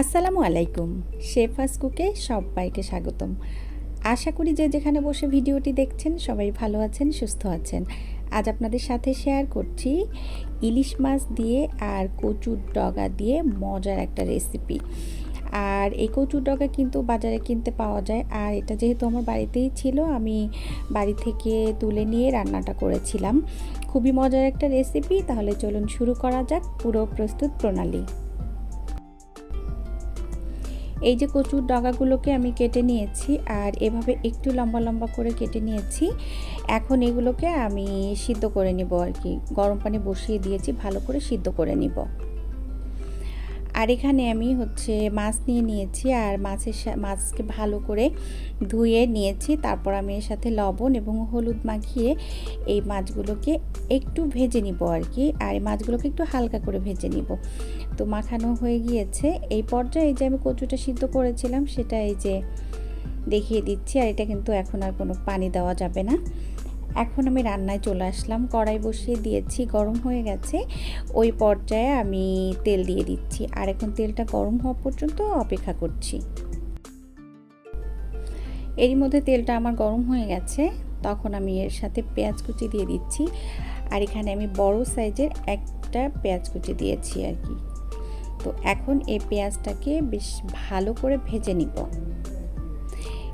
আসসালামু আলাইকুম। শেফাস কুকে সবাইকে স্বাগতম। আশা করি যে যেখানে বসে ভিডিওটি দেখছেন, সবাই ভালো আছেন, সুস্থ আছেন। আজ আপনাদের সাথে শেয়ার করছি ইলিশ মাছ দিয়ে আর কচুর ডগা দিয়ে মজার একটা রেসিপি। আর এই কচুর ডগা কিন্তু বাজারে কিনতে পাওয়া যায়। আর এটা যেহেতু আমার বাড়িতেই ছিল, আমি বাড়ি থেকে তুলে নিয়ে রান্নাটা করেছিলাম। খুবই মজার একটা রেসিপি। তাহলে চলুন শুরু করা যাক। পুরো প্রস্তুত প্রণালী। এই যে কচুর ডগাগুলোকে আমি কেটে নিয়েছি আর এভাবে একটু লম্বা লম্বা করে কেটে নিয়েছি। এখন এগুলোকে আমি সিদ্ধ করে নিব আর কি। গরম পানি বসিয়ে দিয়েছি, ভালো করে সিদ্ধ করে নিব। আর এখানে আমি হচ্ছে মাছ নিয়ে নিয়েছি আর মাছের মাছকে ভালো করে ধুয়ে নিয়েছি। তারপর আমি এর সাথে লবণ এবং হলুদ মাখিয়ে এই মাছগুলোকে একটু ভেজে নিব আর কি। আর এই মাছগুলোকে একটু হালকা করে ভেজে নিব। তো মাখানো হয়ে গিয়েছে। এই পর্যায়ে যে আমি কচুটা সিদ্ধ করেছিলাম, সেটা এই যে দেখিয়ে দিচ্ছি। আর এটা কিন্তু এখন আর কোনো পানি দেওয়া যাবে না। এখন আমি রান্নায় চলে আসলাম। কড়াই বসিয়ে দিয়েছি, গরম হয়ে গেছে। ওই পর্যায়ে আমি তেল দিয়ে দিচ্ছি। আর এখন তেলটা গরম হওয়া পর্যন্ত অপেক্ষা করছি। এরই মধ্যে তেলটা আমার গরম হয়ে গেছে। তখন আমি এর সাথে পেঁয়াজ কুচি দিয়ে দিচ্ছি। আর এখানে আমি বড় সাইজের একটা পেঁয়াজ কুচি দিয়েছি আর কি। তো এখন এই পেঁয়াজটাকে বেশ ভালো করে ভেজে নিব।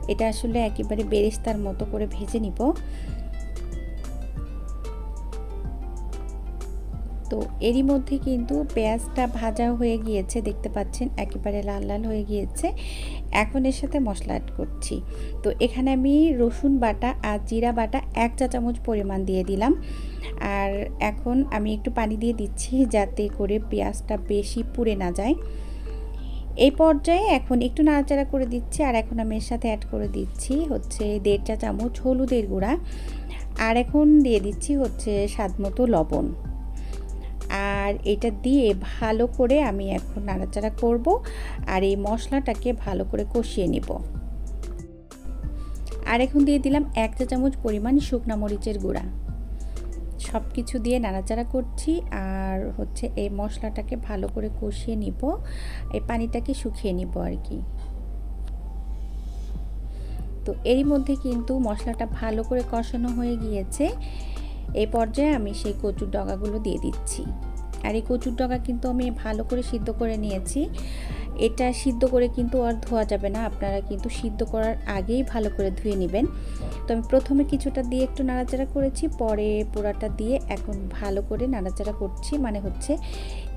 এটা আসলে একেবারে বেরেস্তার মতো করে ভেজে নিব। তো এরই মধ্যে কিন্তু পেঁয়াজটা ভাজা হয়ে গিয়েছে, দেখতে পাচ্ছেন একেবারে লাল লাল হয়ে গিয়েছে। এখন এর সাথে মশলা অ্যাড করছি। তো এখানে আমি রসুন বাটা আর জিরা বাটা এক চা চামচ পরিমাণ দিয়ে দিলাম। আর এখন আমি একটু পানি দিয়ে দিচ্ছি যাতে করে পেঁয়াজটা বেশি পুড়ে না যায়। এই পর্যায়ে এখন একটু নাড়াচাড়া করে দিচ্ছি আর এখন আমি এর সাথে অ্যাড করে দিচ্ছি হচ্ছে দেড় চা চামচ হলুদের গুঁড়া। আর এখন দিয়ে দিচ্ছি হচ্ছে স্বাদ মতো লবণ। আর এটা দিয়ে ভালো করে আমি এখন নাড়াচাড়া করব আর এই মশলাটাকে ভালো করে কষিয়ে নিব। আর এখন দিয়ে দিলাম এক চা চামচ পরিমাণ শুকনা মরিচের গুঁড়া। সব কিছু দিয়ে নাড়াচাড়া করছি আর হচ্ছে এই মশলাটাকে ভালো করে কষিয়ে নিব। এই পানিটাকে শুকিয়ে নিব আর কি। তো এরই মধ্যে কিন্তু মশলাটা ভালো করে কষানো হয়ে গিয়েছে। এই পর্যায়ে আমি সেই কচুর ডগাগুলো দিয়ে দিচ্ছি। আর এই কচুর ডগা কিন্তু আমি ভালো করে সিদ্ধ করে নিয়েছি। এটা সিদ্ধ করে কিন্তু আর ধোয়া যাবে না। আপনারা কিন্তু সিদ্ধ করার আগেই ভালো করে ধুয়ে নেবেন। তো আমি প্রথমে কিছুটা দিয়ে একটু নাড়াচাড়া করেছি, পরে পোড়াটা দিয়ে এখন ভালো করে নাড়াচাড়া করছি। মানে হচ্ছে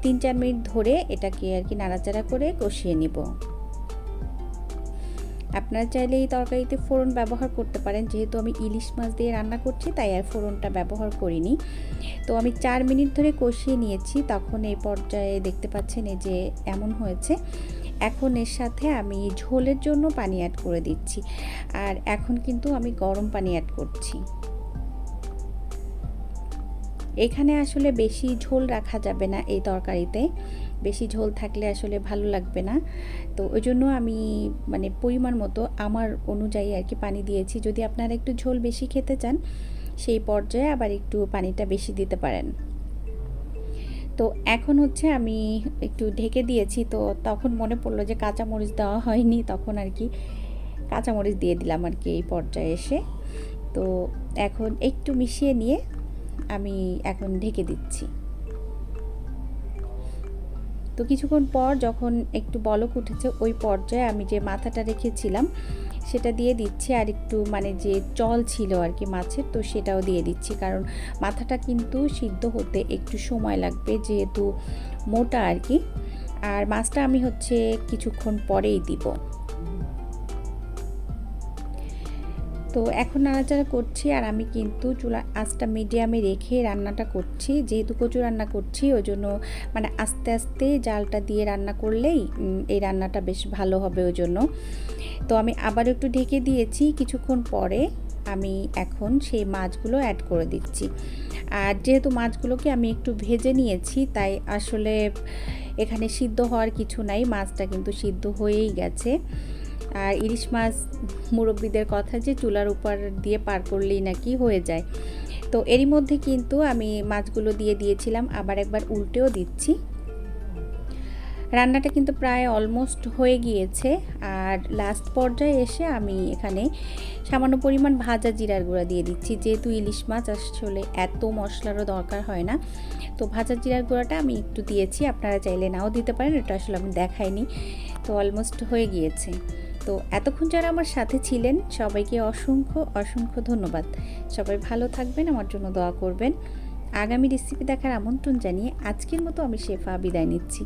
তিন চার মিনিট ধরে এটাকে আর কি নাড়াচাড়া করে কষিয়ে নিব। আপনারা চাইলে এই তরকারিতে ফোড়ন ব্যবহার করতে পারেন। যেহেতু আমি ইলিশ মাছ দিয়ে রান্না করছি, তাই আর ফোড়নটা ব্যবহার করিনি। তো আমি চার মিনিট ধরে কষিয়ে নিয়েছি। তখন এই পর্যায়ে দেখতে পাচ্ছেন এই যে এমন হয়েছে। এখন এর সাথে আমি ঝোলের জন্য পানি অ্যাড করে দিচ্ছি। আর এখন কিন্তু আমি গরম পানি অ্যাড করছি। এখানে আসলে বেশি ঝোল রাখা যাবে না এই তরকারিতে। বেশি ঝোল থাকলে আসলে ভালো লাগবে না। তো ওই জন্য আমি মানে পরিমাণ মতো আমার অনুযায়ী আর কি পানি দিয়েছি। যদি আপনারা একটু ঝোল বেশি খেতে চান, সেই পর্যায়ে আবার একটু পানিটা বেশি দিতে পারেন। তো এখন হচ্ছে আমি একটু ঢেকে দিয়েছি। তো তখন মনে পড়ল যে কাঁচামরিচ দেওয়া হয়নি। তখন আর কি কাঁচামরিচ দিয়ে দিলাম আর কি এই পর্যায়ে এসে। তো এখন একটু মিশিয়ে নিয়ে আমি এখন ঢেকে দিচ্ছি। তো কিছুক্ষণ পর যখন একটু বলক উঠেছে, ওই পর্যায়ে আমি যে মাথাটা রেখেছিলাম, সেটা দিয়ে দিচ্ছি আর একটু মানে যে চল ছিল আর কি মাছের, তো সেটাও দিয়ে দিচ্ছি। কারণ মাথাটা কিন্তু সিদ্ধ হতে একটু সময় লাগবে যেহেতু মোটা আর কি। আর মাছটা আমি হচ্ছে কিছুক্ষণ পরেই দিব। তো এখন নাড়াচাড়া করছি আর আমি কিন্তু চুলা আঁচটা মিডিয়ামে রেখে রান্নাটা করছি। যেহেতু কচু রান্না করছি ওই জন্য মানে আস্তে আস্তে জালটা দিয়ে রান্না করলেই এই রান্নাটা বেশ ভালো হবে ওই জন্য তো আমি আবার একটু ঢেকে দিয়েছি। কিছুক্ষণ পরে আমি এখন সেই মাছগুলো অ্যাড করে দিচ্ছি। আর যেহেতু মাছগুলোকে আমি একটু ভেজে নিয়েছি, তাই আসলে এখানে সিদ্ধ হওয়ার কিছু নাই। মাছটা কিন্তু সিদ্ধ হয়েই গেছে। আর ইলিশ মাছ মুরব্বীদের কথা যে চুলার উপর দিয়ে পার করলেই নাকি হয়ে যায়। তো এরই মধ্যে কিন্তু আমি মাছগুলো দিয়ে দিয়েছিলাম, আবার একবার উল্টেও দিচ্ছি। রান্নাটা কিন্তু প্রায় অলমোস্ট হয়ে গিয়েছে। আর লাস্ট পর্যায়ে এসে আমি এখানে সামান্য পরিমাণ ভাজা জিরার গুঁড়া দিয়ে দিচ্ছি। যেহেতু ইলিশ মাছ, আসলে এত মশলারও দরকার হয় না। তো ভাজা জিরার গুঁড়াটা আমি একটু দিয়েছি। আপনারা চাইলে নাও দিতে পারেন, এটা আসলে আমি দেখাইনি। তো অলমোস্ট হয়ে গিয়েছে। তো এতক্ষণ যারা আমার সাথে ছিলেন, সবাইকে অসংখ্য অসংখ্য ধন্যবাদ। সবাই ভালো থাকবেন, আমার জন্য দোয়া করবেন। আগামী রেসিপি দেখার আমন্ত্রণ জানিয়ে আজকের মতো আমি শেফা বিদায় নিচ্ছি।